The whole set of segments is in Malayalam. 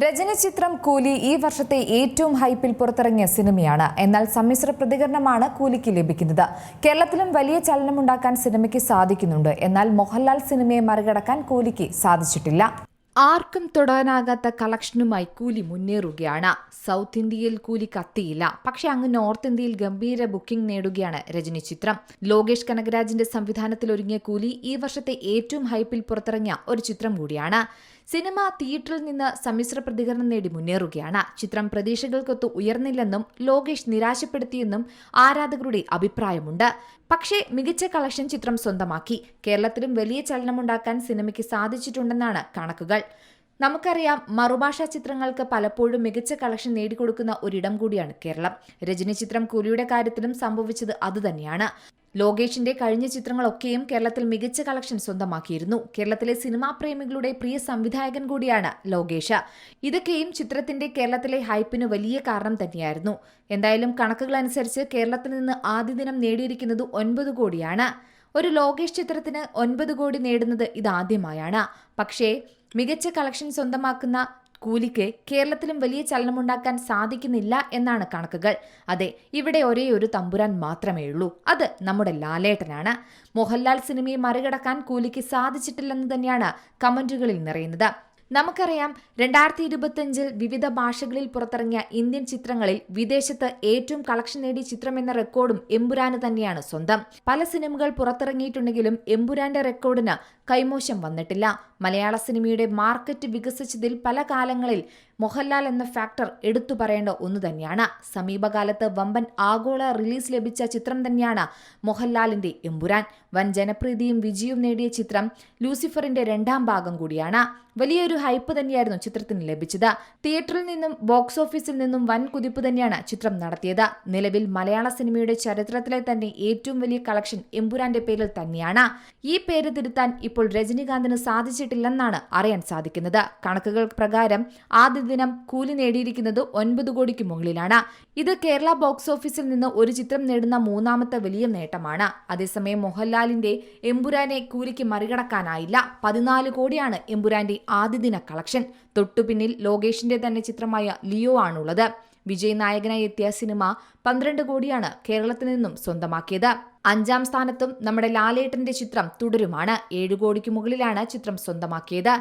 രജനി ചിത്രം കൂലി ഈ വർഷത്തെ ഏറ്റവും ഹൈപ്പിൽ പുറത്തിറങ്ങിയ സിനിമയാണ്. എന്നാൽ സമ്മിശ്ര പ്രതികരണമാണ് കൂലിക്ക് ലഭിക്കുന്നത്. കേരളത്തിലും വലിയ ചലനമുണ്ടാക്കാൻ സിനിമയ്ക്ക് സാധിക്കുന്നുണ്ട്. എന്നാൽ മോഹൻലാൽ സിനിമയെ മറികടക്കാൻ കൂലിക്ക് സാധിച്ചിട്ടില്ല. ആർക്കും തൊടാനാകാത്ത കളക്ഷനുമായി കൂലി മുന്നേറുകയാണ്. സൗത്ത് ഇന്ത്യയിൽ കൂലി കത്തിയില്ല. പക്ഷെ അങ്ങ് നോർത്ത് ഇന്ത്യയിൽ ഗംഭീര ബുക്കിംഗ് നേടുകയാണ് രജനി ചിത്രം. ലോകേഷ് കനകരാജിന്റെ സംവിധാനത്തിൽ ഒരുങ്ങിയ കൂലി ഈ വർഷത്തെ ഏറ്റവും ഹൈപ്പിൽ പുറത്തിറങ്ങിയ ഒരു ചിത്രം കൂടിയാണ്. സിനിമ തിയേറ്ററിൽ നിന്ന് സമ്മിശ്ര പ്രതികരണം നേടി മുന്നേറുകയാണ്. ചിത്രം പ്രതീക്ഷകൾക്കൊത്ത് ഉയർന്നില്ലെന്നും ലോകേഷ് നിരാശപ്പെടുത്തിയെന്നും ആരാധകരുടെ അഭിപ്രായമുണ്ട്. പക്ഷേ മികച്ച കളക്ഷൻ ചിത്രം സ്വന്തമാക്കി. കേരളത്തിലും വലിയ ചലനമുണ്ടാക്കാൻ സിനിമയ്ക്ക് സാധിച്ചിട്ടുണ്ടെന്നാണ് കണക്കുകൾ. നമുക്കറിയാം മറുഭാഷാ ചിത്രങ്ങൾക്ക് പലപ്പോഴും മികച്ച കളക്ഷൻ നേടിക്കൊടുക്കുന്ന ഒരിടം കൂടിയാണ് കേരളം. രജനി ചിത്രം കൂലിയുടെ കാര്യത്തിലും സംഭവിച്ചത് അതുതന്നെയാണ്. ലോകേഷിന്റെ കഴിഞ്ഞ ചിത്രങ്ങളൊക്കെയും കേരളത്തിൽ മികച്ച കളക്ഷൻ സ്വന്തമാക്കിയിരുന്നു. കേരളത്തിലെ സിനിമാ പ്രേമികളുടെ പ്രിയ സംവിധായകൻ കൂടിയാണ് ലോകേഷ്. ഇതൊക്കെയും ചിത്രത്തിന്റെ കേരളത്തിലെ ഹൈപ്പിന് വലിയ കാരണം തന്നെയായിരുന്നു. എന്തായാലും കണക്കുകൾ അനുസരിച്ച് കേരളത്തിൽ നിന്ന് ആദ്യ ദിനം നേടിയിരിക്കുന്നത് ഒൻപത് കോടിയാണ്. ഒരു ലോകേഷ് ചിത്രത്തിന് ഒൻപത് കോടി നേടുന്നത് ഇതാദ്യമായാണ്. പക്ഷേ മികച്ച കളക്ഷൻ സ്വന്തമാക്കുന്ന കൂലിക്ക് കേരളത്തിലും വലിയ ചലനമുണ്ടാക്കാൻ സാധിക്കുന്നില്ല എന്നാണ് കണക്കുകൾ. അതെ ഇവിടെ ഒരേ ഒരു തമ്പുരാൻ മാത്രമേ ഉള്ളൂ. അത് നമ്മുടെ ലാലേട്ടനാണ്. മോഹൻലാൽ സിനിമയെ മറികടക്കാൻ കൂലിക്ക് സാധിച്ചിട്ടില്ലെന്ന് തന്നെയാണ് കമന്റുകളിൽ നിറയുന്നത്. നമുക്കറിയാം രണ്ടായിരത്തി ഇരുപത്തിയഞ്ചിൽ വിവിധ ഭാഷകളിൽ പുറത്തിറങ്ങിയ ഇന്ത്യൻ ചിത്രങ്ങളിൽ വിദേശത്ത് ഏറ്റവും കളക്ഷൻ നേടിയ ചിത്രം എന്ന റെക്കോർഡും എമ്പുരാന് തന്നെയാണ് സ്വന്തം. പല സിനിമകൾ പുറത്തിറങ്ങിയിട്ടുണ്ടെങ്കിലും എമ്പുരാന്റെ റെക്കോർഡിന് കൈമോശം വന്നിട്ടില്ല. മലയാള സിനിമയുടെ മാർക്കറ്റ് വികസിച്ചതിൽ പല കാലങ്ങളിൽ മോഹൻലാൽ എന്ന ഫാക്ടർ എടുത്തു പറയേണ്ട ഒന്ന് തന്നെയാണ്. സമീപകാലത്ത് വമ്പൻ ആഗോള റിലീസ് ലഭിച്ച ചിത്രം തന്നെയാണ് മോഹൻലാലിന്റെ എമ്പുരാൻ. വൻ ജനപ്രീതിയും വിജയവും നേടിയ ചിത്രം ലൂസിഫറിന്റെ രണ്ടാം ഭാഗം കൂടിയാണ്. വലിയൊരു ഹൈപ്പ് തന്നെയായിരുന്നു ചിത്രത്തിന് ലഭിച്ചത്. തിയേറ്ററിൽ നിന്നും ബോക്സ് ഓഫീസിൽ നിന്നും വൻ കുതിപ്പ് തന്നെയാണ് ചിത്രം നടത്തിയത്. നിലവിൽ മലയാള സിനിമയുടെ ചരിത്രത്തിലെ തന്നെ ഏറ്റവും വലിയ കളക്ഷൻ എമ്പുരാന്റെ പേരിൽ തന്നെയാണ്. ഈ പേര് തിരുത്താൻ ഇപ്പോൾ രജനീകാന്തിന് സാധിച്ചിട്ടില്ലെന്നാണ് അറിയാൻ സാധിക്കുന്നത്. കണക്കുകൾ പ്രകാരം ആദ്യ ദിനം കൂലി നേടിയിരിക്കുന്നത് ഒൻപത് കോടിക്ക് മുകളിലാണ്. ഇത് കേരള ബോക്സ് ഓഫീസിൽ നിന്ന് ഒരു ചിത്രം നേടുന്ന മൂന്നാമത്തെ വലിയ നേട്ടമാണ്. അതേസമയം മോഹൻലാലിന്റെ എമ്പുരാനെ കൂലിക്ക് മറികടക്കാനായില്ല. പതിനാല് കോടിയാണ് എമ്പുരാന്റെ ആദ്യദിന കളക്ഷൻ. തൊട്ടുപിന്നിൽ ലോകേഷിന്റെ തന്നെ ചിത്രമായ ലിയോ ആണുള്ളത്. വിജയ് നായകനായി എത്തിയ സിനിമ പന്ത്രണ്ട് കോടിയാണ് കേരളത്തിൽ നിന്നും സ്വന്തമാക്കിയത്. അഞ്ചാം സ്ഥാനത്തും നമ്മുടെ ലാലേട്ടന്റെ ചിത്രം തുടരുമാണ്. ഏഴു കോടിക്ക് മുകളിലാണ് ചിത്രം സ്വന്തമാക്കിയത്.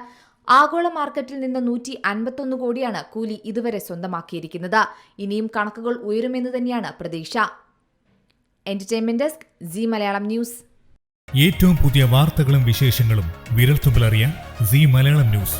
ആഗോള മാർക്കറ്റിൽ നിന്ന് നൂറ്റി അൻപത്തൊന്ന് കോടിയാണ് കൂലി ഇതുവരെ സ്വന്തമാക്കിയിരിക്കുന്നത്. ഇനിയും കണക്കുകൾ ഉയരുമെന്ന് തന്നെയാണ് പ്രതീക്ഷ. Entertainment desk Zee Malayalam news ഏറ്റവും പുതിയ വാർത്തകളും വിശേഷങ്ങളും വിരൽത്തുമ്പിലറിയാൻ സി മലയാളം ന്യൂസ്